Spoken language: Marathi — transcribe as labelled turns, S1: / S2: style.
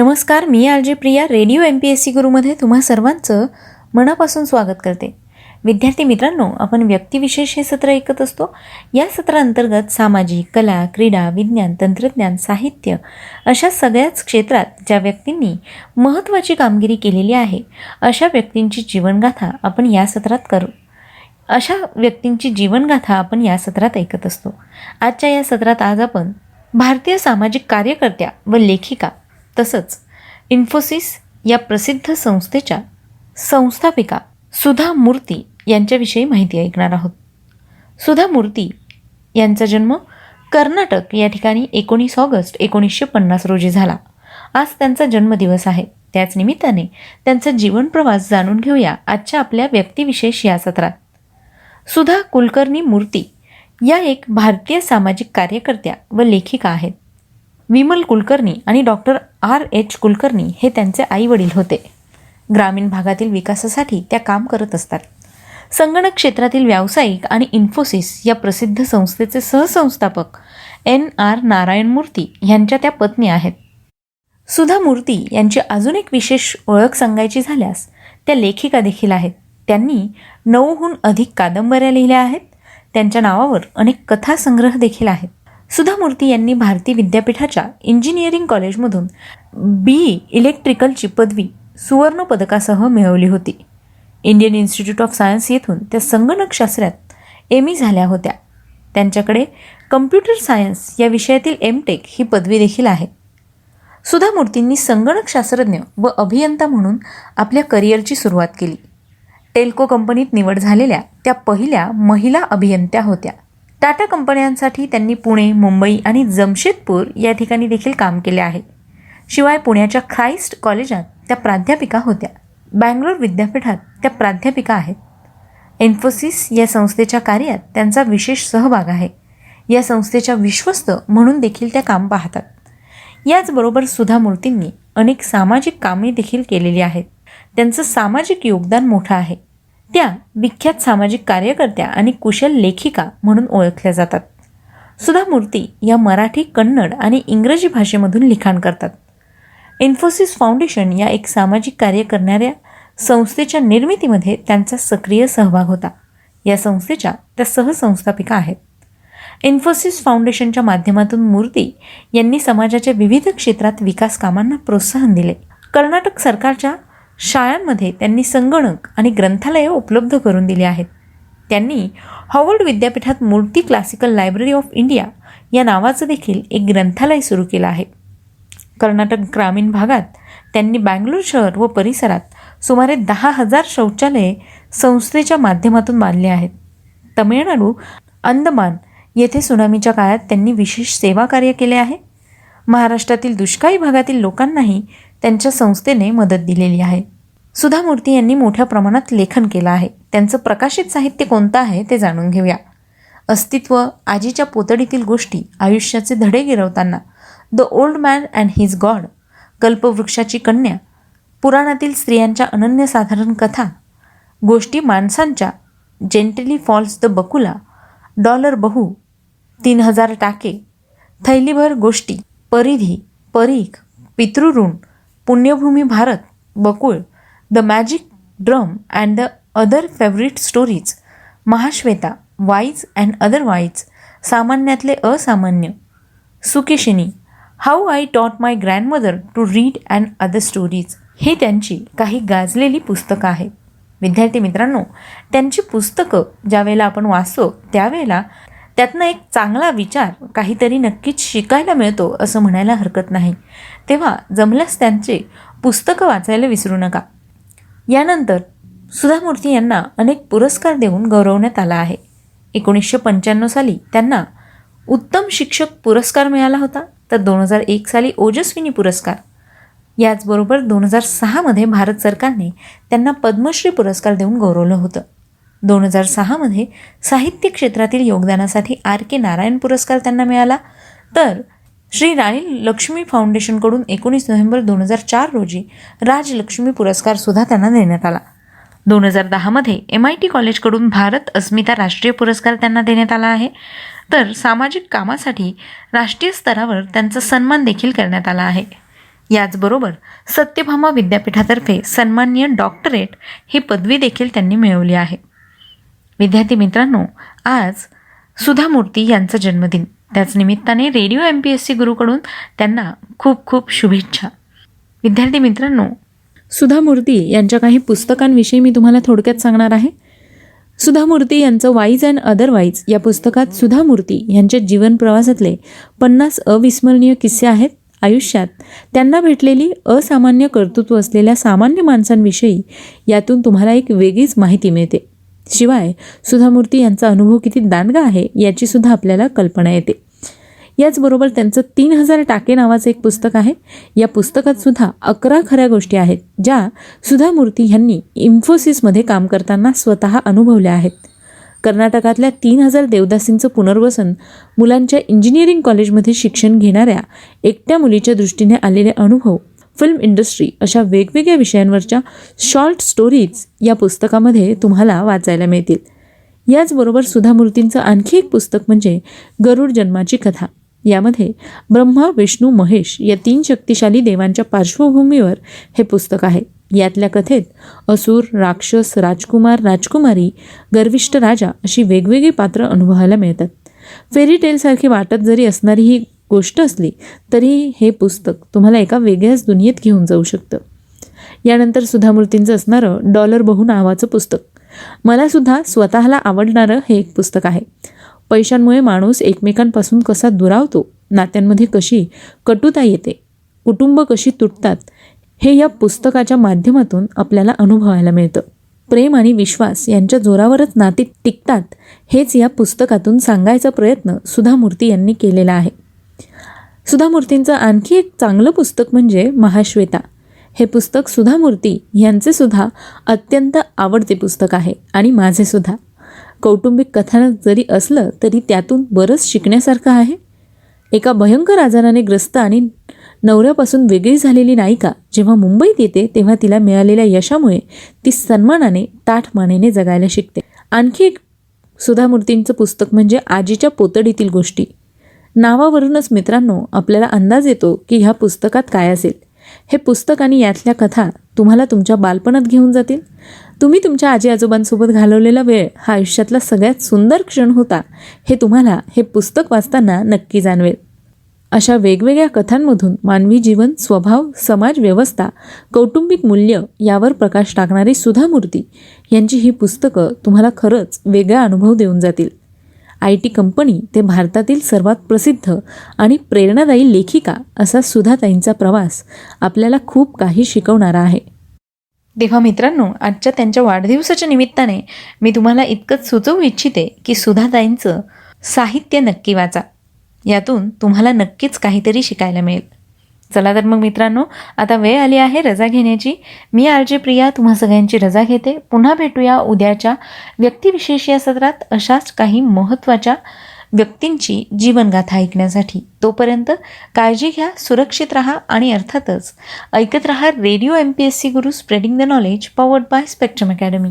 S1: नमस्कार मी R J Priya radio M P S C गुरुमध्ये तुम्हा सर्वांचं मनापासून स्वागत करते. विद्यार्थी मित्रांनो आपण व्यक्तिविशेष हे सत्र ऐकत असतो. या सत्रांतर्गत सामाजिक कला क्रीडा विज्ञान तंत्रज्ञान साहित्य अशा सगळ्याच क्षेत्रात ज्या व्यक्तींनी महत्त्वाची कामगिरी केलेली आहे अशा व्यक्तींची जीवनगाथा आपण या सत्रात करू. अशा व्यक्तींची जीवनगाथा आपण या सत्रात ऐकत असतो. आजच्या या सत्रात आज आपण भारतीय सामाजिक कार्यकर्त्या व लेखिका तसंच इन्फोसिस या प्रसिद्ध संस्थेच्या संस्थापिका सुधा मूर्ती यांच्याविषयी माहिती ऐकणार आहोत. सुधा मूर्ती यांचा जन्म कर्नाटक या ठिकाणी एकोणीस ऑगस्ट एकोणीसशे पन्नास रोजी झाला. आज त्यांचा जन्मदिवस आहे. त्याच निमित्ताने त्यांचा जीवनप्रवास जाणून घेऊया आजच्या आपल्या व्यक्तिविशेष या सत्रात. सुधा कुलकर्णी मूर्ती या एक भारतीय सामाजिक कार्यकर्त्या व लेखिका आहेत. विमल कुलकर्णी आणि डॉक्टर आर. एच. कुलकर्णी हे त्यांचे आई वडील होते. ग्रामीण भागातील विकासासाठी त्या काम करत असतात. संगणक क्षेत्रातील व्यावसायिक आणि इन्फोसिस या प्रसिद्ध संस्थेचे सहसंस्थापक एन. आर. नारायण मूर्ती यांच्या त्या पत्नी आहेत. सुधा मूर्ती यांची अजून एक विशेष ओळख सांगायची झाल्यास त्या लेखिका देखील आहेत. त्यांनी नऊहून अधिक कादंबऱ्या लिहिल्या आहेत. त्यांच्या नावावर अनेक कथासंग्रह देखील आहेत. सुधा मूर्ती यांनी भारती विद्यापीठाच्या इंजिनिअरिंग कॉलेजमधून बी इलेक्ट्रिकलची पदवी सुवर्ण पदकासह मिळवली होती. इंडियन इन्स्टिट्यूट ऑफ सायन्स येथून त्या संगणकशास्त्रात एम ई झाल्या होत्या. त्यांच्याकडे कम्प्युटर सायन्स या विषयातील एम टेक ही पदवी देखील आहे. सुधा मूर्तींनी संगणकशास्त्रज्ञ व अभियंता म्हणून आपल्या करिअरची सुरुवात केली. टेल्को कंपनीत निवड झालेल्या त्या पहिल्या महिला अभियंत्या होत्या. टाटा कंपन्यांसाठी त्यांनी पुणे मुंबई आणि जमशेदपूर या ठिकाणी देखील काम केले आहे. शिवाय पुण्याच्या ख्राईस्ट कॉलेजात त्या प्राध्यापिका होत्या. बँगलोर विद्यापीठात त्या प्राध्यापिका आहेत. इन्फोसिस या संस्थेच्या कार्यात त्यांचा विशेष सहभाग आहे. या संस्थेच्या विश्वस्त म्हणून देखील त्या काम पाहतात. याचबरोबर सुधा मूर्तींनी अनेक सामाजिक कामे देखील केलेली आहेत. त्यांचं सामाजिक योगदान मोठं आहे. त्या विख्यात सामाजिक कार्यकर्त्या आणि कुशल लेखिका म्हणून ओळखल्या जातात. सुधा मूर्ती या मराठी कन्नड आणि इंग्रजी भाषेमधून लिखाण करतात. इन्फोसिस फाउंडेशन या एक सामाजिक कार्य करणाऱ्या संस्थेच्या निर्मितीमध्ये त्यांचा सक्रिय सहभाग होता. या संस्थेच्या त्या सहसंस्थापिका आहेत. इन्फोसिस फाउंडेशनच्या माध्यमातून मूर्ती यांनी समाजाच्या विविध क्षेत्रात विकास कामांना प्रोत्साहन दिले. कर्नाटक सरकारच्या शाळांमध्ये त्यांनी संगणक आणि ग्रंथालये उपलब्ध करून दिली आहेत. त्यांनी हॉवर्ड विद्यापीठात मूर्ती क्लासिकल लायब्ररी ऑफ इंडिया या नावाचं देखील एक ग्रंथालय सुरू केलं आहे. कर्नाटक ग्रामीण भागात त्यांनी बँगलोर शहर व परिसरात सुमारे दहा हजार शौचालये संस्थेच्या माध्यमातून बांधली आहेत. तमिळनाडू अंदमान येथे सुनामीच्या काळात त्यांनी विशेष सेवा कार्य केले आहे. महाराष्ट्रातील दुष्काळी भागातील लोकांनाही त्यांच्या संस्थेने मदत दिलेली आहे. सुधा मूर्ती यांनी मोठ्या प्रमाणात लेखन केलं आहे. त्यांचं प्रकाशित साहित्य कोणतं आहे ते जाणून घेऊया. अस्तित्व आजीच्या पोतडीतील गोष्टी आयुष्याचे धडे गिरवताना the old man and his god कल्पवृक्षाची कन्या पुराणातील स्त्रियांच्या अनन्यसाधारण कथा गोष्टी माणसांच्या gently falls the Bakula dollar Bahu तीन हजार टाके थैलीभर गोष्टी Paridhi Parikh Pitruroon Punyabhoomi Bharat Bakul the magic drum and the other favourite stories Mahashweta wise and otherwise सामान्यातले असामान्य. Sukeshini how I taught my grandmother to read and other stories ही त्यांची काही गाजलेली पुस्तकं आहेत. विद्यार्थी मित्रांनो त्यांची पुस्तकं ज्यावेळेला आपण वाचतो त्यावेळेला त्यातनं एक चांगला विचार काहीतरी नक्कीच शिकायला मिळतो असं म्हणायला हरकत नाही. तेव्हा जमल्यास त्यांचे पुस्तकं वाचायला विसरू नका. यानंतर सुधामूर्ती यांना अनेक पुरस्कार देऊन गौरवण्यात आला आहे. एकोणीसशे पंच्याण्णव साली त्यांना उत्तम शिक्षक पुरस्कार मिळाला होता. तर दोन हजार एक साली ओजस्विनी पुरस्कार. याचबरोबर दोन हजार सहामध्ये भारत सरकारने त्यांना पद्मश्री पुरस्कार देऊन गौरवलं होतं. दोन हजार सहामध्ये साहित्य क्षेत्रातील योगदानासाठी आर के नारायण पुरस्कार त्यांना मिळाला. तर श्री राणी लक्ष्मी फाउंडेशनकडून एकोणीस नोव्हेंबर दोन हजार चार रोजी राजलक्ष्मी पुरस्कारसुद्धा त्यांना देण्यात आला. दोन हजार दहामध्ये एम आय टी कॉलेजकडून भारत अस्मिता राष्ट्रीय पुरस्कार त्यांना देण्यात आला आहे. तर सामाजिक कामासाठी राष्ट्रीय स्तरावर त्यांचा सन्मान देखील करण्यात आला आहे. याचबरोबर सत्यभामा विद्यापीठातर्फे सन्माननीय डॉक्टरेट ही पदवी देखील त्यांनी मिळवली आहे. विद्यार्थी मित्रांनो आज सुधा मूर्ती यांचा जन्मदिन. त्याच निमित्ताने radio M P S C गुरुकडून त्यांना खूप खूप शुभेच्छा. विद्यार्थी मित्रांनो सुधा मूर्ती यांच्या काही पुस्तकांविषयी मी तुम्हाला थोडक्यात सांगणार आहे. सुधा मूर्ती यांचं वाईज अँड अदरवाईज या पुस्तकात सुधा मूर्ती यांच्या जीवन प्रवासातले पन्नास अविस्मरणीय किस्से आहेत. आयुष्यात त्यांना भेटलेली असामान्य कर्तृत्व असलेल्या सामान्य माणसांविषयी यातून तुम्हाला एक वेगळीच माहिती मिळते. शिवाय सुधा मूर्ती यांचा अनुभव किती दांडगा आहे याची सुद्धा आपल्याला कल्पना येते. याचबरोबर त्यांचं तीन हजार टाके नावाचं एक पुस्तक आहे. या पुस्तकात सुद्धा अकरा खऱ्या गोष्टी आहेत ज्या सुधा मूर्ती यांनी इन्फोसिसमध्ये काम करताना स्वतः अनुभवल्या आहेत. कर्नाटकातल्या तीन हजार देवदासींचं पुनर्वसन मुलांच्या इंजिनिअरिंग कॉलेजमध्ये शिक्षण घेणाऱ्या एकट्या मुलीच्या दृष्टीने आलेले अनुभव फिल्म इंडस्ट्री अशा वेगवेगळ्या विषयांवरच्या शॉर्ट स्टोरीज या पुस्तकामध्ये तुम्हाला वाचायला मिळतील. याचबरोबर सुधा मूर्तींचं आणखी एक पुस्तक म्हणजे गरुड जन्माची कथा. यामध्ये ब्रह्मा विष्णू महेश या तीन शक्तिशाली देवांच्या पार्श्वभूमीवर हे पुस्तक आहे. यातल्या कथेत असुर राक्षस राजकुमार राजकुमारी गर्विष्ठ राजा अशी वेगवेगळी पात्र अनुभवायला मिळतात. फेरी टेलसारखी वाटत जरी असणारी ही गोष्ट असली तरी हे पुस्तक तुम्हाला एका वेगळ्याच दुनियेत घेऊन जाऊ शकतं. यानंतर सुधा मूर्तींचं असणारं डॉलर बहु नावाचं पुस्तक. मलासुद्धा स्वतःला आवडणारं हे एक पुस्तक आहे. पैशांमुळे माणूस एकमेकांपासून कसा दुरावतो नात्यांमध्ये कशी कटुता येते कुटुंब कशी तुटतात हे या पुस्तकाच्या माध्यमातून आपल्याला अनुभवायला मिळतं. प्रेम आणि विश्वास यांच्या जोरावरच नाती टिकतात हेच या पुस्तकातून सांगायचा प्रयत्न सुधा मूर्ती यांनी केलेला आहे. सुधा मूर्तींचं आणखी एक चांगलं पुस्तक म्हणजे महाश्वेता. हे पुस्तक सुधा मूर्ती यांचे सुद्धा अत्यंत आवडते पुस्तक आहे आणि माझे सुद्धा. कौटुंबिक कथानक जरी असलं तरी त्यातून बरंच शिकण्यासारखं आहे. एका भयंकर आजाराने ग्रस्त आणि नवऱ्यापासून वेगळी झालेली नायिका जेव्हा मुंबईत येते तेव्हा तिला मिळालेल्या यशामुळे ती सन्मानाने ताठ मानेने जगायला शिकते. आणखी एक सुधा मूर्तींचं पुस्तक म्हणजे आजीच्या पोतडीतील गोष्टी. नावावरूनच मित्रांनो आपल्याला अंदाज येतो की ह्या पुस्तकात काय असेल. हे पुस्तक आणि यातल्या कथा तुम्हाला तुमच्या बालपणात घेऊन जातील. तुम्ही तुमच्या आजी आजोबांसोबत घालवलेला वेळ हा आयुष्यातला सगळ्यात सुंदर क्षण होता हे तुम्हाला हे पुस्तक वाचताना नक्की जाणवेल. अशा वेगवेगळ्या कथांमधून मानवी जीवन स्वभाव समाज व्यवस्था कौटुंबिक मूल्य यावर प्रकाश टाकणारी सुधा मूर्ती यांची ही पुस्तकं तुम्हाला खरंच वेगळा अनुभव देऊन जातील. आय टी कंपनी ते भारतातील सर्वात प्रसिद्ध आणि प्रेरणादायी लेखिका असा सुधाताईंचा प्रवास आपल्याला खूप काही शिकवणारा आहे. तेव्हा मित्रांनो आजच्या त्यांच्या वाढदिवसाच्या निमित्ताने मी तुम्हाला इतकंच सुचवू इच्छिते की सुधाताईंचं साहित्य नक्की वाचा. यातून तुम्हाला नक्कीच काहीतरी शिकायला मिळेल. चला तर मग मित्रांनो आता वेळ आली आहे रजा घेण्याची. मी आरजे प्रिया तुम्हा सगळ्यांची रजा घेते. पुन्हा भेटूया उद्याच्या व्यक्तिविशेष या सत्रात अशाच काही महत्त्वाच्या व्यक्तींची जीवनगाथा ऐकण्यासाठी. तोपर्यंत काळजी घ्या सुरक्षित राहा आणि अर्थातच ऐकत राहा radio M P S C Guru spreading the knowledge powered by Spectrum Academy